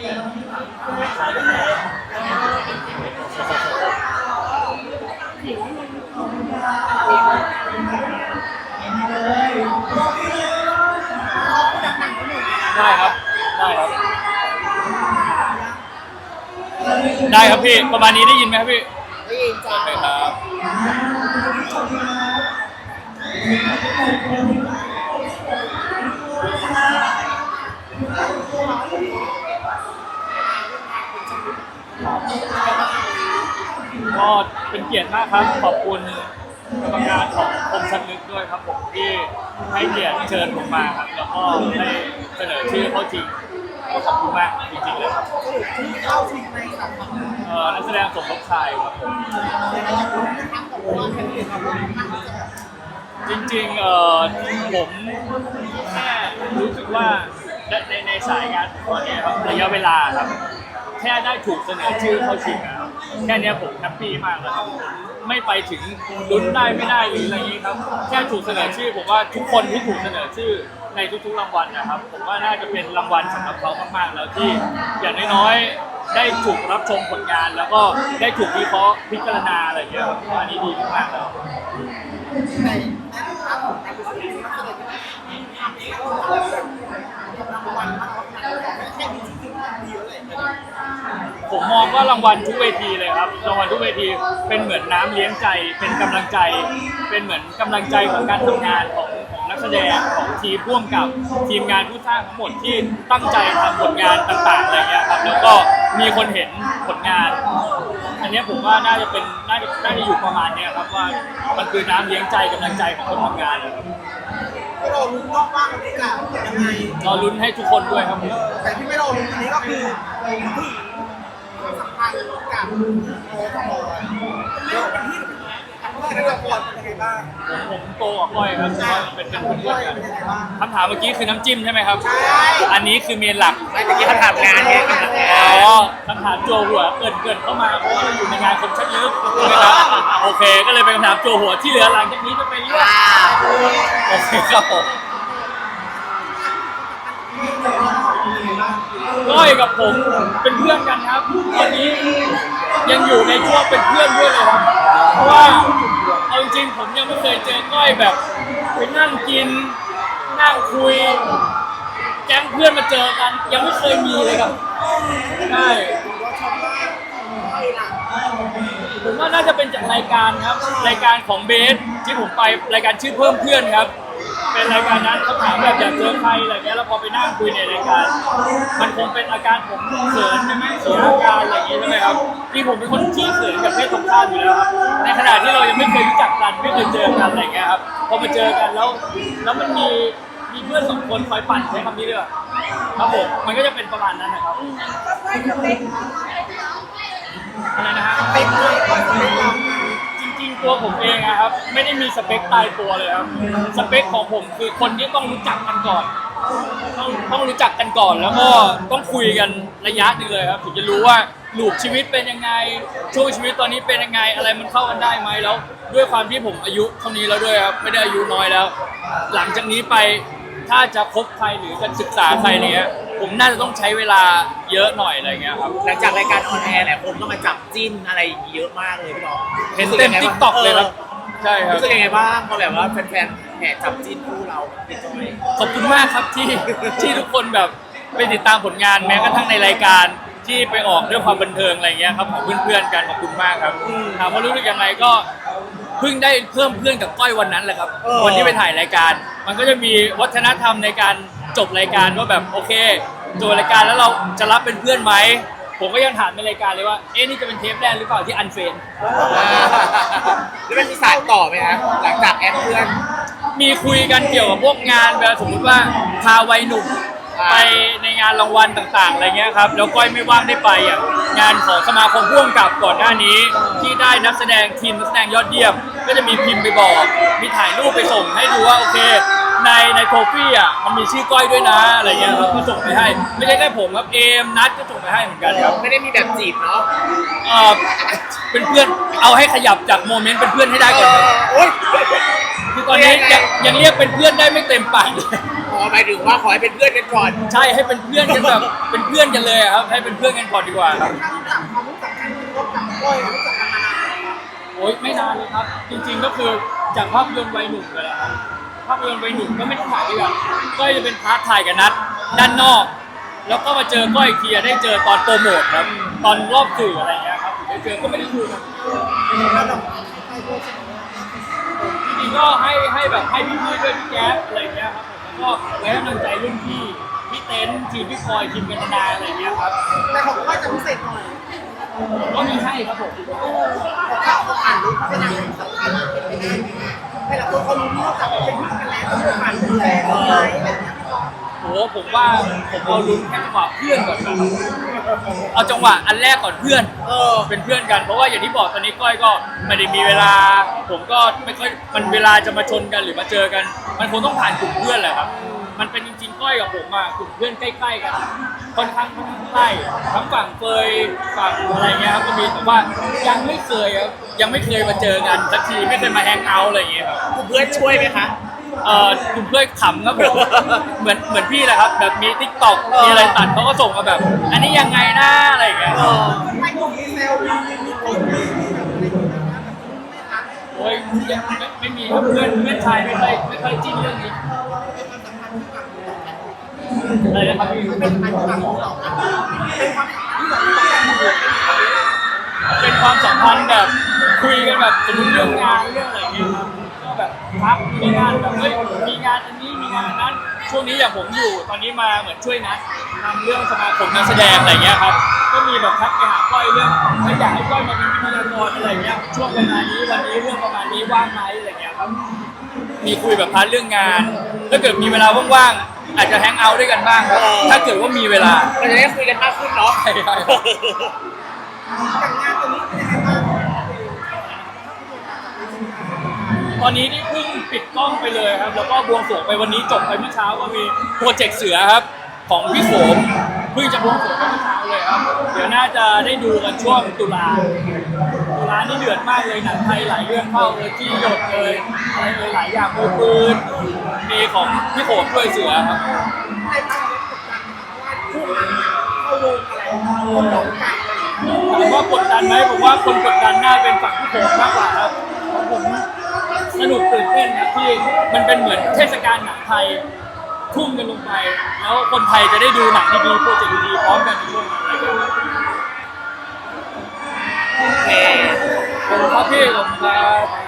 ได้ครับ ได้ครับ ได้ครับพี่ ประมาณนี้ได้ยินไหมครับพี่ ได้ยินจ้าโอเคครับ ก็เป็นเกียรติมากครับ ขอบคุณกรรมการของคมชันลึกด้วยครับผมที่ให้เกียรติเชิญผมมาครับแล้วก็ให้เสนอชื่อเข้าจริงก็ขอบคุณมากจริงๆเลยครับที่เข้าชิงในสามพันเอ่อนักแสดงสมทบชายครับผมนะครับผมจริงๆเอ่อผมแค่รู้สึกว่าในในสายงานของผมเนี่ยครับระยะเวลาครับ แค่ได้ถูกเสนอชื่อเข้าชิงอะครับแค่เนี้ยผมแฮปปี้มากแล้วครับไม่ไปถึงลุ้นได้ไม่ได้หรืออะไรอย่างนี้ครับ แค่ถูกเสนอชื่อผมว่าทุกคนที่ถูกเสนอชื่อในทุกๆรางวัลนะครับ ผมว่าน่าจะเป็นรางวัลสำหรับเขามากๆแล้วที่อย่างน้อยๆได้ถูกรับชมผลงาน แล้วก็ได้ถูกวิเคราะห์พิจารณาอะไรอย่างเงี้ยครับผมว่าอันนี้ดีมากๆแล้ว ในในฐานะของนักแสดงนักแสดงที่ทำเองก็รางวัลมากแค่มีชื่อเดียวเลย ผมมองว่ารางวัลทุกเวทีเลยครับรางวัลทุกเวทีเป็นเหมือนน้ำเลี้ยงใจ เป็นกำลังใจ เป็นเหมือนกำลังใจของการทำงานของของนักแสดงของทีมพ่วงกับทีมงานผู้สร้างทั้งหมดที่ตั้งใจทำผลงานต่างๆอะไรเงี้ยครับแล้วก็มีคนเห็นผลงาน อันเนี้ยผมว่าน่าจะเป็นน่าจะน่าจะอยู่ประมาณเนี้ยครับว่ามันคือน้ำเลี้ยงใจกำลังใจของคนทำงานนะครับไม่รอลุ้นรอบว่างวันนี้กันยังไงรอลุ้นให้ทุกคนด้วยครับผม แต่ที่ไม่รอลุ้นวันนี้ก็คือที่ค วามสัมพันธ์กับโอ้โหเรื่องเป็นที่เป็นที่ละครเป็นยังไงบ้าง ผมผมโตกว่าก้อยครับแต่ว่าเป็นเป็นเพื่อนๆกันคำถามเมื่อกี้คือน้ำจิ้มใช่ไหมครับใช่อันนี้คือเมนหลักเมื่อกี้เขาถามงานเนี่ยคำถามงาน อ๋อคำถามโจหัวเกินเกินเข้ามาเพราะว่าเราอยู่ในงานคมชัดลึกนะครับโอเค ก็เลยเป็นคำถามโจหัวที่เหลือหลังจากนี้จะเป็นเรื่องโอเคครับผม ก้อยกับผมเป็นเพื่อนกันครับ ตอนนี้ยังอยู่ในช่วงเป็นเพื่อนด้วยเลยครับเพราะว่าเอาจริงๆผมยังไม่เคยเจอก้อยแบบไปนั่งกิน นั่งคุย แก๊งเพื่อนมาเจอกัน ยังไม่เคยมีเลยครับใช่ผมว่าน่าจะเป็นจากรายการครับ รายการของเบสที่ผมไปรายการชื่อเพิ่มเพื่อนครับ เป็นรายการนั้นเขาถามแบบอยากเจอใครอะไรเงี้ยแล้วพอไปนั่งคุยในรายการ มันคงเป็นอาการผมเขินใช่ไหมเสียอาการอะไรอย่างงี้ใช่ไหมครับที่ผมเป็นคนขี้เขินกับเพศตรงข้ามอยู่แล้วครับในขณะที่เรายังไม่เคยรู้จักกันไม่เคยเจอกันอะไรเงี้ยครับพอมาเจอกันแล้ว แล้วมันมีมีเพื่อนสองคนคอยปั่นใช้คำนี้ด้วยครับผมมันก็จะเป็นประมาณนั้นนะครับอะไรนะฮะ เป็นเลยก็เป็นเราจริงๆ ตัวผมเองนะครับ ไม่ได้มีสเปคตายตัวเลยครับ สเปคของผมคือคนที่ต้องรู้จักกันก่อน ต้องต้องรู้จักกันก่อนแล้วก็ต้องคุยกันระยะหนึ่งเลยครับถึงจะรู้ว่าลูกชีวิตเป็นยังไงช่วงชีวิตตอนนี้เป็นยังไงอะไรมันเข้ากันได้ไหมแล้ว ด้วยความที่ผมอายุเท่านี้แล้วด้วยครับไม่ได้อายุน้อยแล้ว หลังจากนี้ไป ถ้าจะคบใครหรือจะศึกษาใครอะไรเงี้ย ผมน่าจะต้องใช้เวลาเยอะหน่อยอะไรเงี้ยครับ หลังจากรายการออนแอร์แหละคนก็มาจับจิ้นอะไรอย่างงี้เยอะมากเลยพี่น้องเห็นเต็มทิกตอกเลยครับ ใช่ครับ รู้สึกยังไงบ้างพอแบบว่าแฟนๆแห่จับจิ้นคู่เราพี่จอยขอบคุณมากครับที่ที่ทุกคนแบบไปติดตามผลงานแม้กระทั่งในรายการที่ไปออกด้วยความบันเทิงอะไรเงี้ยครับของเพื่อนๆกันขอบคุณมากครับถามว่ารู้สึกยังไงก็เพิ่งได้เพิ่มเพื่อนกับก้อยวันนั้นแหละครับวันที่ไปถ่ายรายการ มันก็จะมีวัฒนธรรมในการจบรายการว่าแบบโอเคจบรายการแล้วเราจะรับเป็นเพื่อนไหมผมก็ยังถามในรายการเลยว่าเอ๊ะนี่จะเป็นเทปแรกหรือเปล่าที่อันเฟนแล้วมันมีสายต่อไหมฮะหลังจากแอปเพื่อนมีคุยกันเกี่ยวกับพวกงานแบบสมมุติว่าพาวัยหนุ่มอ่า ไปในงานรางวัลต่างๆอะไรเงี้ยครับแล้วก้อยไม่ว่างได้ไปอะงานของสมาคมพ่วงกับก่อนหน้านี้ ที่ได้นักแสดงทีมนักแสดงยอดเยี่ยม ก็จะมีพิมพ์ไปบอก มีถ่ายรูปไปส่งให้ดูว่าโอเค ในในโทฟี่อะมันมีชื่อก้อยด้วยนะอะไรเงี้ยครับก็ส่งไปให้ ไม่ใช่แค่ผมครับเอมนัดก็ส่งไปให้เหมือนกันครับไม่ได้มีแบบจีบเนาะเออเป็นเพื่อนเอาให้ขยับจากโมเมนต์เป็นเพื่อนให้ได้ก่อนครับโอ๊ยคือตอนนี้ยังยังเรียกเป็นเพื่อนได้ไม่เต็มปากเลยอ๋ออหมายถึงว่าขอให้เป็นเพื่อนกันก่อน ใช่ให้เป็นเพื่อนกันแบบเป็นเพื่อนกันเลยอะครับ ให้เป็นเพื่อนกันก่อนดีกว่าครับถ้ารู้จักความรู้จักกันคบกับก้อยรู้จักกันมานานโอ๊ยไม่นานเลยครับ จริงๆก็คือจากภาพยนตร์วัยหนุ่มเลยแหละครับภาพยนตร์วัยหนุ่มก็ไม่ได้ถ่ายด้วยกันก็จะเป็นพาร์ทถ่ายกับนัดด้านนอก แล้วก็มาเจอก้อยอีกทีอะได้เจอตอนโปรโมทครับตอนรอบสื่ออะไรอย่างเงี้ยครับได้เจอก็ไม่ได้คุยกันแล้วดอกไม้ใครด้วยใช่ไหมจริงๆก็ให้ให้แบบให้พี่ๆด้วยพี่แจ๊บอะไรอย่างเงี้ยครับผมแล้วก็ไว้ให้กำลังใจรุ่นพี่พี่เต้นทีมพี่คอยทีมกันนาอะไรอย่างเงี้ยครับแต่ของก้อยจะพิเศษหน่อยก็มีให้ครับผม ของข้าวเขาผ่านรู้เป็นยังไงสำคัญเป็นไปได้ให้ เราตัวเขารู้นอกจากเป็นเพื่อนกันแล้วเขาผ่านดูแลเขาไหมแบบนี้โอ้ผมว่าผมเอาลุ้นแค่จังหวะเพื่อนก่อนครับเอาจังหวะอันแรกก่อนเพื่อน เออ เป็นเพื่อนกันเพราะว่าอย่างที่บอกตอนนี้ก้อยก็ไม่ได้มีเวลา ผมก็ไม่ค่อยมันเวลาจะมาชนกันหรือมาเจอกัน มันคงต้องผ่านกลุ่มเพื่อนแหละครับ มันเป็นจริง ก้อยกับผมอะกลุ่มเพื่อนใกล้ๆกันค่อนข้างค่อนข้างใกล้ทั้งฝั่งเฟยฝั่งอะไรเงี้ยครับก็มีแต่ว่ายังไม่เคยครับยังไม่เคยมาเจอกันสักทีไม่เคยมาแฮงเอาท์อะไรอย่างเงี้ยครับคุณเพื่อนช่วยไหมคะเอ่อกลุ่มเพื่อนขำครับผมเหมือนเหมือนพี่แหละครับ แบบมีทิกตอกมีอะไรตัดเขาก็ส่งมาแบบ อันนี้ยังไงนะอะไรอย่างเงี้ยเออไม่ต้องมีเซลล์มีมีคนมีมีแบบอะไรอย่างเงี้ยแบบไม่รักโอ้ยยังไม่ไม่มีครับเพื่อนเพื่อนชายไม่ค่อยไม่ค่อยจิ้นเรื่องนี้ อะไรนะครับพี่เป็นความสัมพันธ์แบบเป็นความสัมพันธ์ที่แบบต่อกันหมดเลยเป็นความสัมพันธ์แบบคุยกันแบบสมมติเรื่องงานเรื่องอะไรอย่างเงี้ยครับก็แบบพักมีงานแบบเฮ้ยมีงานอันนี้มีงานอันนั้น ช่วงนี้อย่างผมอยู่ตอนนี้มาเหมือนช่วยนัดทำเรื่องสมาคมนักแสดงอะไรเงี้ยครับ ก็มีแบบทักไปหาก้อยเรื่องถ้าอยากให้ก้อยมาเป็นวิทยากรอะไรเงี้ยช่วงประมาณนี้วันนี้เรื่องประมาณนี้ว่างไหมอะไรเงี้ยครับ มีคุยแบบพาร์ทเรื่องงาน ถ้าเกิดมีเวลาว่างๆ อาจจะแฮงเอาท์ด้วยกันบ้างครับ ถ้าเกิดว่ามีเวลาเราจะได้คุยกันมากขึ้นเนาะ ใช่ครับอย่างงานตัวนี้เป็นยังไงบ้างตอนนี้นี่เพิ่งปิดกล้องไปเลยครับ แล้วก็บวงสรวงไปวันนี้จบไปเมื่อเช้าก็มีโปรเจกต์เสือครับ ของพี่โขมเพิ่งจะบวงสรวงไปเมื่อเช้าเลยครับ เดี๋ยวน่าจะได้ดูกันช่วงตุลา ตุลานนี่เดือดมากเลยหนังไทยหลายเรื่องเข้าเลยที่หยดเลยอะไรเลยหลายอย่างมือปืนมีของพี่โขมด้วยเสือครับในภาคนี้กดดันเพราะว่าช่วงนั้นเข้าวงอะไรคนหลงไก่อะไรอย่างเงี้ยถามว่ากดดันไหมผมว่าคนกดดันน่าเป็นฝั่งพี่โขมมากกว่าครับผมสนุกตื่นเต้นนะที่มันเป็นเหมือนเทศกาลหนังไทยทุ่มกันลงไป แล้วคนไทยจะได้ดูหนังดีๆโปรเจกต์ดีๆพร้อมกันในช่วงนั้น น